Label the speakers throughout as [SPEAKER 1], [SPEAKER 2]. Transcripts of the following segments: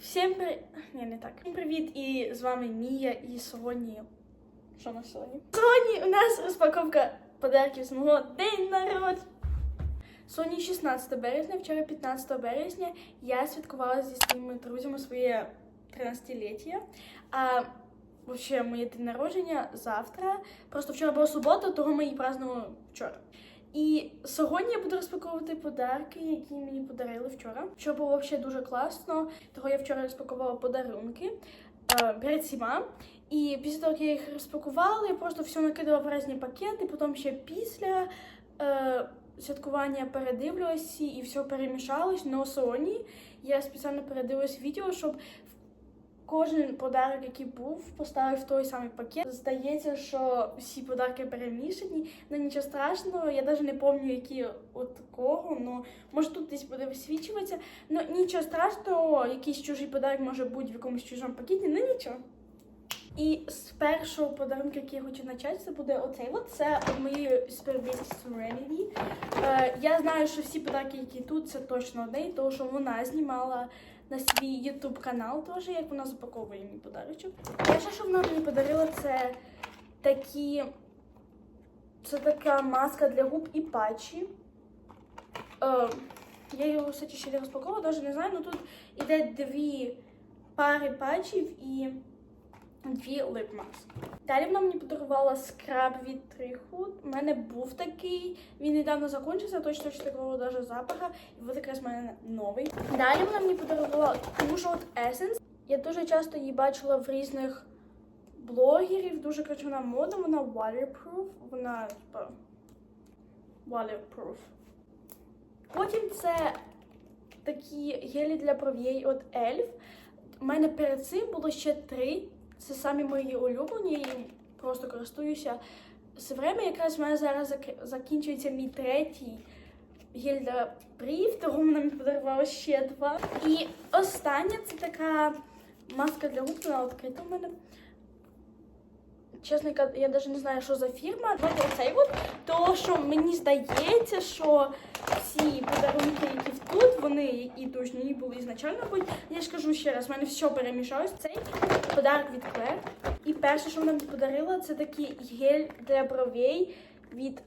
[SPEAKER 1] Всім при... Ні, не так. Всім привіт, і з вами Мія, і сьогодні. Що у нас сьогодні? Сьогодні у нас розпаковка подарків з мого день народження. Сьогодні 16 березня, вчора 15 березня я святкувала зі своїми друзями своє 13-ліття. А вообще моє день народження завтра. Просто вчора була субота, того ми її празднували вчора. І сьогодні я буду розпаковувати подарки, які мені подарили вчора. Що було взагалі дуже класно. Того я вчора розпакувала подарунки е, перед всіма. І після того, як я їх розпакувала, я просто все накидала в різні пакети. Потім ще після е, святкування передивлювалася і все перемішалось. Но сьогодні я спеціально передивилась відео, щоб кожен подарок, який був, поставив в той самий пакет. Здається, що всі подарки перемішані. Ну нічого страшного, я навіть не пам'ятаю, які от кого. Ну може тут десь буде висвічуватися. Ну нічого страшного, якийсь чужий подарок може бути в якомусь чужому пакеті, ну нічого. І з першого подарунку, який я хочу почати, це буде оцей. От це від моєї супербісті Serenity. Е, я знаю, що всі подарки, які тут, це точно одне, тому що вона знімала на свій YouTube канал теж, як вона запаковує мій подарочок. Перше, що вона мені подарила, це такі. Це така маска для губ і патчі. Е, я його кстати, ще не розпаковувала, навіть не знаю, але тут іде дві пари патчів і дві лип маски. Далі вона мені подарувала скраб від Триху. У мене був такий, він недавно закінчився, точно ще такого даже запаха. І от якраз в мене новий. Далі вона мені подарувала від Essence. Я дуже часто її бачила в різних блогерів. Дуже коротше, вона модна, вона waterproof. Вона типа waterproof. Потім це такі гелі для бровей від Elf. У мене перед цим було ще три. Це самі мої улюблені, і просто користуюся все время. Якраз в мене зараз зак- закінчується мій третій гільда брів, тому вона мені подарувала ще два. І остання це така маска для губ, вона відкрита в мене. Чесно, я навіть не знаю, що за фірма. Оцей от. То, що мені здається, що всі подарунки, які тут, вони і точні були ізначально бо Я ж кажу ще раз, в мене все перемішалось. Цей подарок від Клер. І перше, що вона мені подарила, це такий гель для бровей від.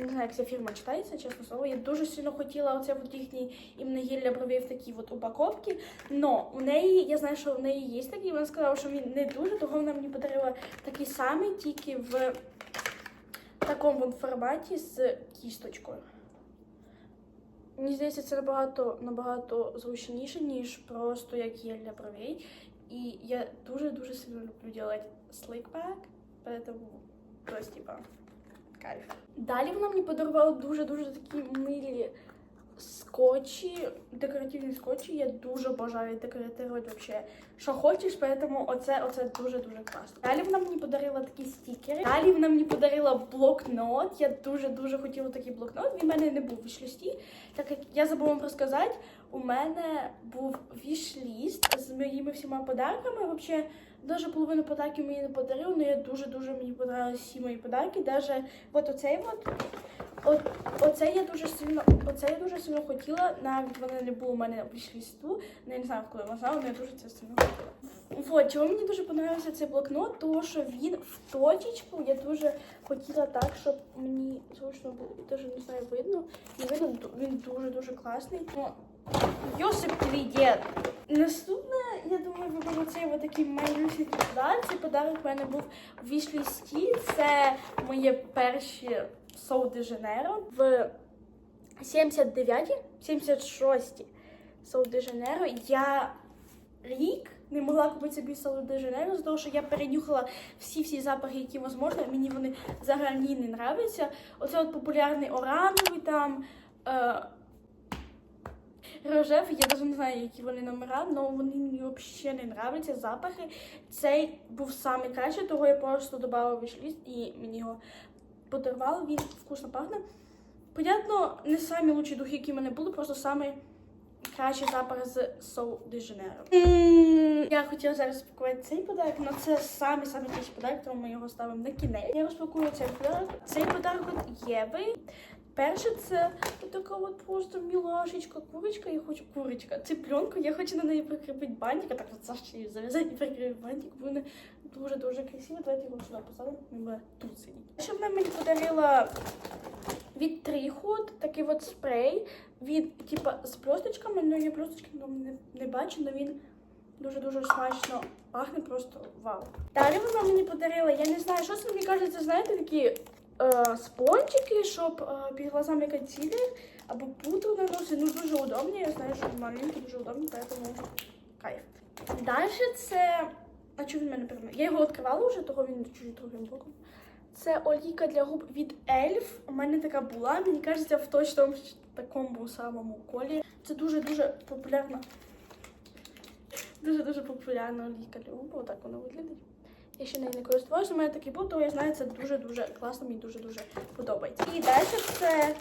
[SPEAKER 1] Не знаю, як ця фірма читається, чесно слово. Я дуже сильно хотіла оце от їхній іменно гель для бровей в такій от упаковці. Но у неї, я знаю, що в неї є такий, вона сказала, що він не дуже, того вона мені подарила такий самий, тільки в такому форматі з кісточкою. Мені здається, це набагато набагато зручніше, ніж просто як гель для бровей. І я дуже-дуже сильно люблю робити back, поэтому просто, типа, кайф. Далі вона мені подарувала дуже-дуже такі милі скотчі, декоративні скотчі. Я дуже бажаю декоратувати вообще, що хочеш, поэтому оце, оце дуже-дуже класно. Далі вона мені подарила такі стікери. Далі вона мені подарила блокнот. Я дуже-дуже хотіла такий блокнот. Він в мене не був в вішлісті. Так як я забула вам розказати, у мене був вішліст моїми всіма подарками. Вообще, даже половину подарків мені не подарили, але я дуже-дуже мені подобалися всі мої подарки. Даже от оцей от. От, оце я дуже сильно, оце я дуже сильно хотіла, навіть воно не було у мене в вішлісту, ну, не знаю, коли вона знала, але я дуже це сильно хотіла. Вот, чому мені дуже подобався цей блокнот, тому що він в точечку, я дуже хотіла так, щоб мені зручно було, даже не знаю, видно, не видно, він дуже-дуже класний. Йосип твій дід. Наступне, я думаю, цей вот такий малюсенький подарок. Цей подарок в мене був в вішлісті. Це моє перші Соу де Жанейро в 79-й, 76-й Соу де Жанейро. Я рік не могла купити собі Соу де Жанейро, з того, що я перенюхала всі-всі запахи, які можливо. Мені вони взагалі не нравляться. Оце от популярний оранжевий там. Е, Рожевий, я навіть не знаю, які вони номера, але вони мені взагалі не нравляться запахи. Цей був самий кращий, того я просто додала в вішліст і мені його подарували. Він вкусно пахне. Понятно, не самі лучші духи, які в мене були, просто самий кращий запах з Soul de Janeiro. Я хотіла зараз розпакувати цей подарок, але це самий самий кращий подарок, тому ми його ставимо на кінець. Я розпакую цей подарок. Цей подарок від Єви. Перше, це така от просто мілашечка, курочка, я хочу курочка. Цыпленку, я хочу на неї прикріпити бантик, а так от Саші її зав'язати і прикріпити бантик. Буде дуже-дуже красиво. Давайте його сюди посадимо, він буде тут сидіти. Ще вона мені подарила від Тріхуд такий от спрей. Він, типа, з блісточками, ну я блісточки ну, не, не бачу, але він дуже-дуже смачно пахне, просто вау. Далі вона мені подарила, я не знаю, що це мені кажеться, знаєте, такі е, спончики, щоб е, під глазами консилер або пудру наносити. Ну дуже удобні. Я знаю, що маленькі дуже удобні, поэтому кайф. Далі це. А чого він мене перемог? Я його відкривала вже, того він чуть другим боком. Це олійка для губ від Elf. У мене така була. Мені кажеться, в точному такому самому колі. Це дуже-дуже популярна. Дуже-дуже популярна олійка для губ. Отак вона виглядить. Я ще нею не користувалася, у мене такий був, тому я знаю, це дуже-дуже класно, мені дуже-дуже подобається. І далі це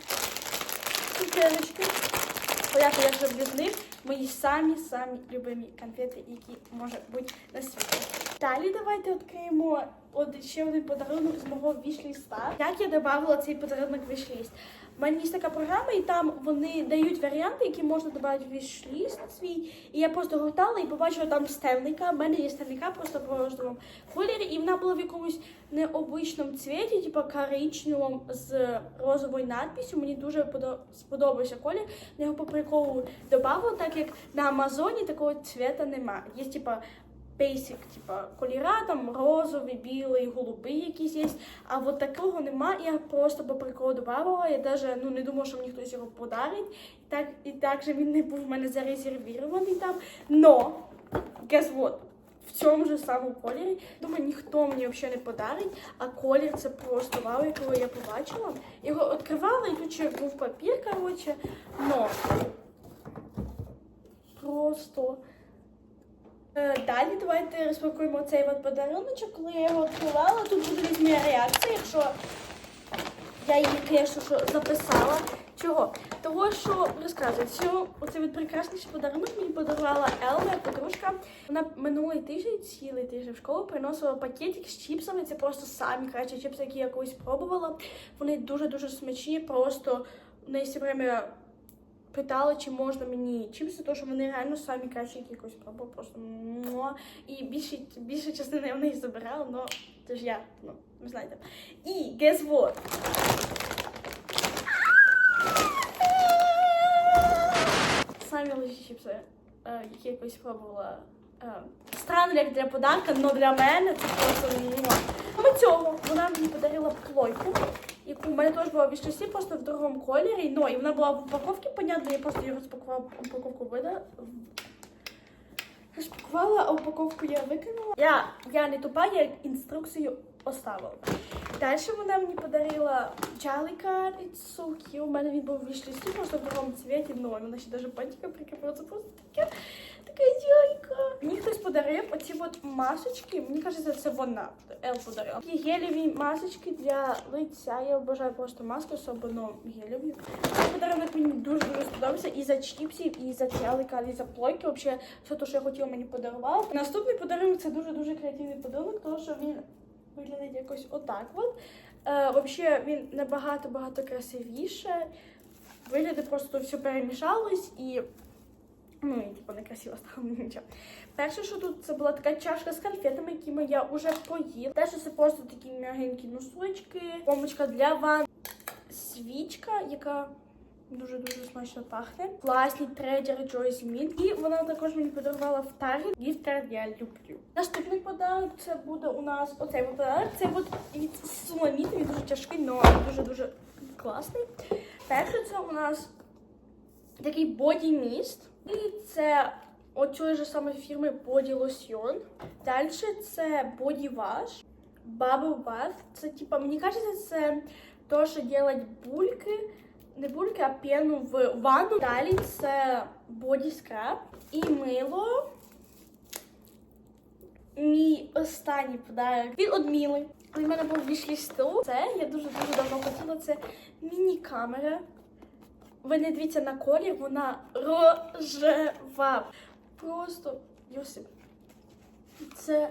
[SPEAKER 1] цукерочки. Пояку, я вже без них. Мої самі-самі любимі конфети, які може бути на світі. Далі давайте відкриємо ще один подарунок з мого вішліста. Як я додавала цей подарунок в вішліст? У мене є така програма, і там вони дають варіанти, які можна додати в вішліст свій. І я просто гортала і побачила там стельника. У мене є стельника просто в рожевому кольорі, і вона була в якомусь необичному цвіті, типу коричневому з розовою надписю. Мені дуже подо- сподобався колір. Я його по приколу додавала, так як на Амазоні такого цвіта немає. Є типа basic, типа кольора, там розовий, білий, голубий якийсь є. А от такого нема. Я просто по приколу додавала. Я навіть ну, не думала, що мені хтось його подарить. І так, і так же він не був в мене зарезервірований там. Но, guess what? В цьому ж самому кольорі. Думаю, ніхто мені взагалі не подарить, а колір це просто вау, якого я побачила. Його відкривала, і тут ще був папір, коротше. Но просто. Е, Далі давайте розпакуємо цей от подаруночок. Коли я його відкривала, тут буде різні реакції, якщо я її, звісно, записала. Чого? Того, що розказую, цю оцей от прекрасніший подарунок мені подарувала Елма, подружка. Вона минулий тиждень, цілий тиждень в школу приносила пакетик з чіпсами. Це просто самі кращі чіпси, які я колись пробувала. Вони дуже-дуже смачні, просто неї все время питала, чи можна мені чіпси, тому що вони реально самі кращі, які якось пробувала. Просто муа. І більше, більша частина я в неї забирала, але це ж я, ну, ви знаєте. І guess what? Самі лежі чіпси, е, які я якось пробувала. Е, Странно як для подарка, але для мене це просто муа. Цього вона мені подарила плойку, яку в мене теж була в вішлісі, просто в другому кольорі. Ну, і вона була в упаковці, понятно, я просто її розпакувала, упаковку вида. Розпакувала, а упаковку я викинула. Я, я не тупа, я інструкцію оставила. Далі вона мені подарила it's so cute. У мене він був в вішлісі, просто в другому цвіті, ну, вона ще навіть бантика прикріпила, це просто таке, така чайка. Мені хтось подарив оці от масочки, мені кажеться, це вона, Ел подарила. Такі гелеві масочки для лиця, я обожаю просто маски, особливо гелеві. Цей подарунок мені дуже-дуже сподобався і за чіпсів, і за чалика, і за плойки, взагалі, все те, що я хотіла, мені подарував. Наступний подарунок це дуже-дуже креативний подарунок, тому що він виглядить якось отак от. Е, Взагалі він набагато-багато красивіше. Вигляди просто все перемішалось і. Ну, і типу некрасиво стало нічого. Перше, що тут це була така чашка з конфетами, якими я вже поїла. Те, що це просто такі м'ягенькі носочки, помочка для ван, свічка, яка дуже-дуже смачно пахне. Класні трейдери Joyce Mint. І вона також мені подарувала в Target гіфтер я люблю. Наступний подарунок це буде у нас оцей подарунок. Це от від Суламіти, він дуже тяжкий, але дуже-дуже класний. Перше це у нас такий боді міст. І це от цієї ж самої фірми Body Lotion. Далі це Body Wash, Bubble Bath. Це типа, мені кажеться, це то, що робить бульки. Не бульки, а пену в ванну. Далі це Body Scrub і мило. Мій останній подарунок від Одміли. В мене був вішлісту, це я дуже дуже давно хотіла. Це міні-камера. Ви не дивіться на колір, вона рожева. Просто Йосип. Це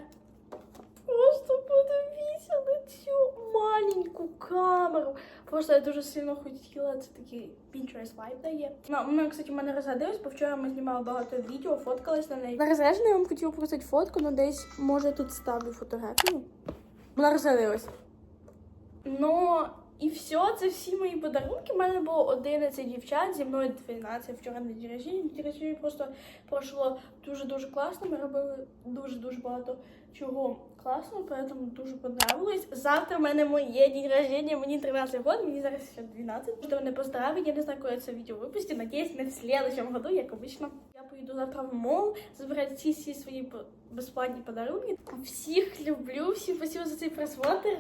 [SPEAKER 1] просто подивіться на цю маленьку камеру. Просто я дуже сильно хотіла, це такий Pinterest vibe дає. Ну, вона, кстати, в мене розрядилась, бо вчора ми знімали багато відео, фоткались на неї. На розрядження я вам хотіла показати фотку, але десь, може, тут ставлю фотографію. Вона розрядилась. Ну, і все, це всі мої подарунки. У мене було 11 дівчат, зі мною 12 вчора на. День рождення просто пройшло дуже-дуже класно. Ми робили дуже-дуже багато чого класного, поэтому дуже понравилось. Завтра в мене моє день рождения, мені 13 років, мені зараз ще 12. Можете мене поздравити, я не знаю, коли це відео випустю. Надіюсь, не в следующем году, як обично. Я поїду завтра в мол, забирати всі, всі свої безплатні подарунки. Всіх люблю, всім спасибо за цей просмотр.